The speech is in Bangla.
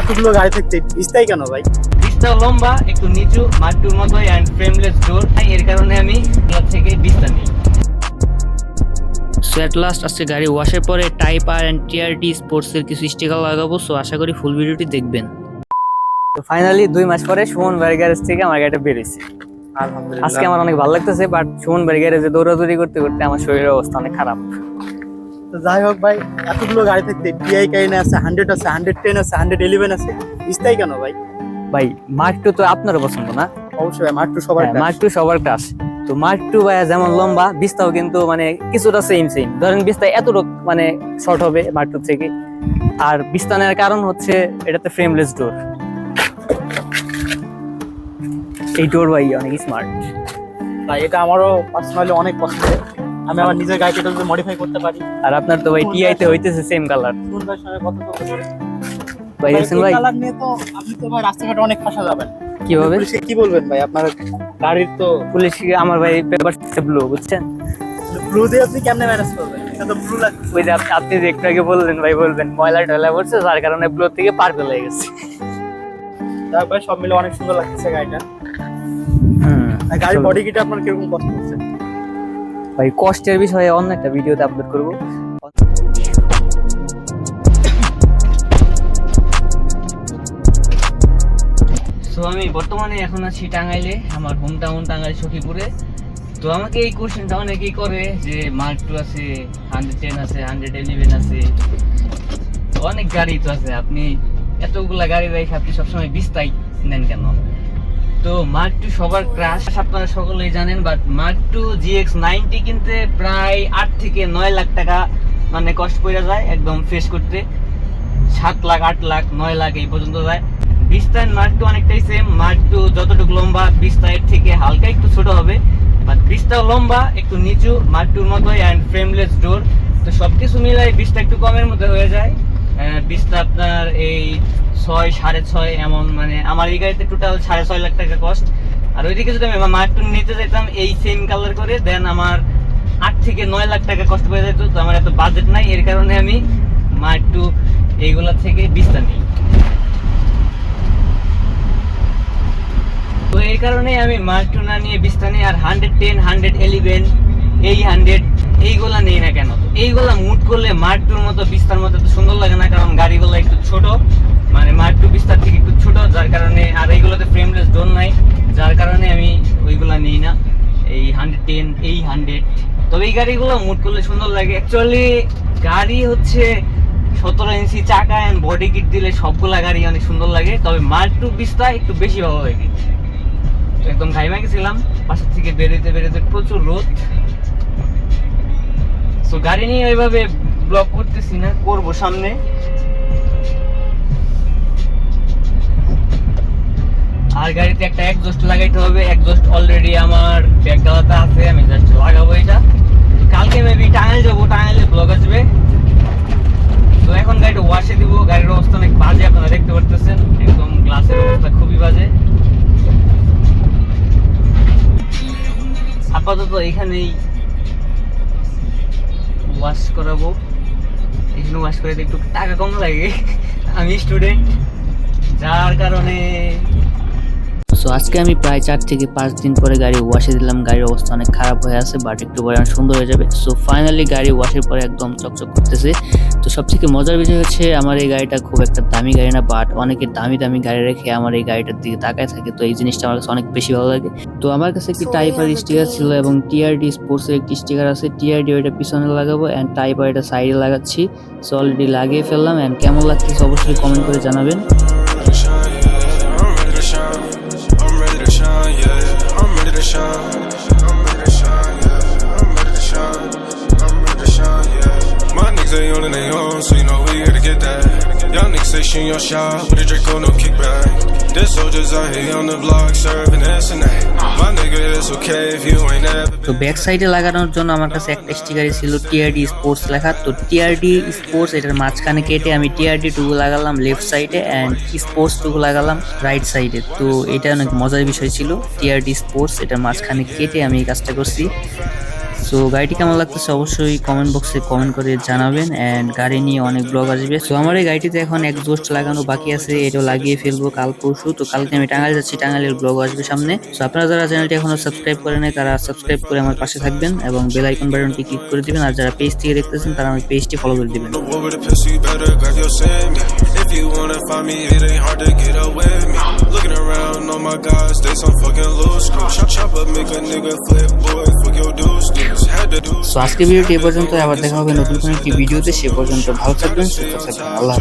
এতগুলো গাড়ি থাকতে ভিজতাই কেন ভাই? বিছটাও লম্বা একটু নিচু মাটুর মতো অ্যান্ড ফ্রেমলেস ডোর এর কারণে আমি থেকে বিছটা নিই। সো অ্যাট লাস্ট আজকে গাড়ি ওয়াশের পরে টাইপ আর অ্যান্ড টিআরডি স্পোর্টসের কিছু স্টিকার লাগাবো। সো আশা করি ফুল ভিডিওটি দেখবেন। তো ফাইনালি দুই মাস পরে সুমন বাড়ি গ্যারেজ থেকে আমার গাড়িটা বেরিয়েছে। আলহামদুলিল্লাহ। আজকে আমার অনেক ভালো লাগতেছে বাট সুমন বাড়ি গ্যারেজে দৌড়াদৌড়ি করতে করতে আমার শরীরের অবস্থা অনেক খারাপ। তো যাই হোক ভাই এতগুলো গাড়ি থাকতে টিআই কাইনে আছে হান্ড্রেড আছে হান্ড্রেড টেন আছে হান্ড্রেড ইলেভেন আছে ভিজতাই কেন ভাই? ভাই মার্ক টু তো আপনারও পছন্দ না? অবশ্যই ভাই মাত্র সবার হ্যাঁ, মার্ক টু সবার ক্রাশ তো মার্ক টু ভাই যেমন লম্বা বিস্তাও কিন্তু মানে কিছুটা সেম সেম ধরেন বিস্তা এতটুক মানে শর্ট হবে মার্ক টু থেকে। আর বিস্তানের কারণ হচ্ছে এটাতে ফ্রেমলেস ডোর এই ডোর ভাই অনেক স্মার্ট তাই এটা আমারও পার্সোনালি অনেক পছন্দের। আমি আমার নিজের এটা যদি মডিফাই করতে পারি। আর আপনার তো ভাই টিআই তে হইতেছে সেম কালার ভাইয়ের সঙ্গে কত বলে ভাই হোসেন ভাই? কালার নিয়ে তো আপনি তো ভাই রাস্তাঘাটে অনেক ফাঁসা যাবেন। কীভাবে? পুলিশকে কি বলবেন ভাই? আপনার গাড়ির তো পুলিশ আমার ভাই পেপার ব্লু বুঝছেন? ব্লু দিয়ে আপনি কেমনে ম্যানেজ করবেন? এটা তো ব্লু লাগছে ওই যে আপনি- আপনি যে একটু আগে বললেন ভাই বলবেন ময়লা টয়লা পড়ছে যার কারণে ব্লু থেকে পার্পল হয়ে গেছে। যাক ভাই সব মিলে অনেক সুন্দর লাগছে গাড়িটা। হুম গাড়ির বডি কিটা আপনার কীরকম কষ্ট হচ্ছে? ভাই, কষ্টের বিষয়ে অন্য একটা ভিডিওতে আপলোড করব। সো আমি বর্তমানে এখন আছি টাঙ্গাইলে, আমার হোম টাউন টাঙ্গাইল সখীপুরে। তো আমাকে এই কোশ্চেনটা অনেকেই করে যে মার্ক টু আছে হান্ড্রেড টেন আছে হান্ড্রেড ইলেভেন আছে। তো অনেক গাড়ি তো আছে, আপনি এতগুলা গাড়ি রেখে আপনি সবসময় বিস্তাই নেন কেন? তো মার্ক টু সবার ক্রাশ আপনারা সকলেই জানেন but Mark two GX ninety কিনতে প্রায় আট থেকে নয় লাখ টাকা মানে কষ্ট পড়ে যায়, একদম ফেস করতে। সাত লাখ, আট লাখ, নয় লাখ এই পর্যন্ত যায়। বিস্তার মার্ক টু অনেকটাই সেম মার্ক টু যতটুকু লম্বা বিস্তারের থেকে হালকা একটু ছোট হবে বাট বিস্তার লম্বা, একটু নিচু মার্ক টুর মতোই অ্যান্ড ফ্রেমলেস ডোর তো সব কিছু মিলাই বিস্তা একটু কমের মধ্যে হয়ে যায়। বিস্তা আপনার এই ছয়, সাড়ে ছয় এমন মানে আমার এই গাড়িতে টোটাল সাড়ে ছয় লাখ টাকা কস্ট আর ওইদিকে যদি আমি মার্ক নিতে চাইতাম এই সেম কালার করে দেন আমার আট থেকে নয় লাখ টাকা কষ্ট হয়ে যেত। তো আমার এত বাজেট নাই, এর কারণে আমি মার্ক টু এইগুলা থেকে বিস্তা নিই। তো এই কারণে আমি মার্ক টু না নিয়ে বিস্তা নিই, আর হান্ড্রেড টেন হান্ড্রেড এলিভেন এই হান্ড্রেড এইগুলা নেই না কেন? এইগুলা মুট করলে মার্ক টুর মতো বিস্তার মতো সুন্দর লাগে না, কারণ গাড়িগুলো একটু ছোট। মানে মার্ক টু বিস্তার থেকে একটু ছোট, যার কারণে আর এইগুলোতে ফ্রেমলেস ডোর নাই, যার কারণে আমি ওইগুলা নিই না। এই হান্ড্রেড টেন এই হান্ড্রেড তবে এই গাড়িগুলো মুট করলে সুন্দর লাগে। অ্যাকচুয়ালি গাড়ি হচ্ছে সতেরো ইঞ্চি চাকা এন্ড বডি কিট দিলে সবগুলা গাড়ি অনেক সুন্দর লাগে। তবে মার্ক টু বিস্তা একটু বেশি ভালো লাগে। একদম ঘাইমা গেছিলাম। বাসা থেকে বেরোতে বেরোতে প্রচুর রোদ। তো গাড়ি নিয়ে ওইভাবে ব্লক করতেছি না, করব সামনে। গাড়িতে একটা একজস্ট লাগাইতে হবে। একজস্ট অলরেডি আমার ব্যাগ ডালাতে আছে, আমি জাস্ট লাগাবো এটা। কালকে মেবি টাঙ্গাইল যাব টাঙ্গাইলে ব্লগ আসবে। তো এখন গাড়িটা ওয়াশে দিব, গাড়ির অবস্থা অনেক বাজে, আপনারা দেখতে পারতেছেন। একদম গ্লাসের অবস্থা খুবই বাজে। আপাতত এখানেই ওয়াশ করাবো। এখানে ওয়াশ করে একটু টাকা কম লাগে। আমি স্টুডেন্ট যার কারণে আজকে আমি প্রায় চার থেকে পাঁচ দিন পরে গাড়ি ওয়াশে দিলাম। গাড়ির অবস্থা অনেক খারাপ হয়ে আছে বাট একটু পরে অনেক সুন্দর হয়ে যাবে। সো ফাইনালি গাড়ি ওয়াশের পরে একদম চকচক করতেছে। তো সব থেকে মজার বিষয় হচ্ছে আমার এই গাড়িটা খুব একটা দামি গাড়ি না বাট অনেকে দামি দামি গাড়ি রেখে আমার এই গাড়িটার দিকে তাকায় থাকে। তো এই জিনিসটা আমার কাছে অনেক বেশি ভালো লাগে। তো আমার কাছে একটি টাইপার স্টিকার ছিল এবং টিআরডি স্পোর্টসের একটি স্টিকার আছে। টিআরডি ওইটা পিছনে লাগাবো অ্যান্ড টাইপার এটা সাইডে লাগাচ্ছি। সো অলরেডি লাগিয়ে ফেললাম অ্যান্ড কেমন লাগতেছে অবশ্যই কমেন্ট করে জানাবেন। Show. Say shoot your shot, but the Draco no kickback. This soldiers out here on the block serving this and. My nigga, it's okay if you ain't never তো ব্যাক সাইডে লাগানোর জন্য আমার কাছে একটা স্টিকারই ছিল টিআরডি স্পোর্টস লেখা তো টিআরডি স্পোর্টস এটার মাঝখানে কেটে আমি টিআরডি টুকু লাগালাম লেফট সাইডে অ্যান্ড স্পোর্টস টুকু লাগালাম রাইট সাইডে তো এটা অনেক মজার বিষয় ছিল টিআরডি স্পোর্টস এটার মাঝখানে কেটে আমি এই কাজটা করছি সো গাড়িটি কেমন লাগতেছে অবশ্যই কমেন্ট বক্সে কমেন্ট করে জানাবেন অ্যান্ড গাড়ি নিয়ে অনেক ব্লগ আসবে সো আমার এই গাড়িটিতে এখন এক্সজস্ট লাগানো বাকি আছে এটাও লাগিয়ে ফেলব কাল পরশু তো কালকে আমি টাঙ্গাইল যাচ্ছি টাঙ্গাইলের ব্লগ আসবে সামনে সো আপনারা যারা চ্যানেলটি এখনও সাবস্ক্রাইব করে নাই তারা সাবস্ক্রাইব করে আমার পাশে থাকবেন এবং বেল আইকন বাটনটি ক্লিক করে দিবেন আর যারা পেজ থেকে দেখতেছেন তারা আমার পেজটি ফলো করে দিবেন. Looking around, my guys, they some fucking loose. Chop, chop up, make a nigga flip, boy, fuck your dudes, dudes. So আজকে ভিডিওটি এ পর্যন্ত, আবার দেখা হবে নতুন কোনো একটি ভিডিওতে। সে পর্যন্ত ভালো থাকবেন, সুস্থ থাকবেন। আল্লাহ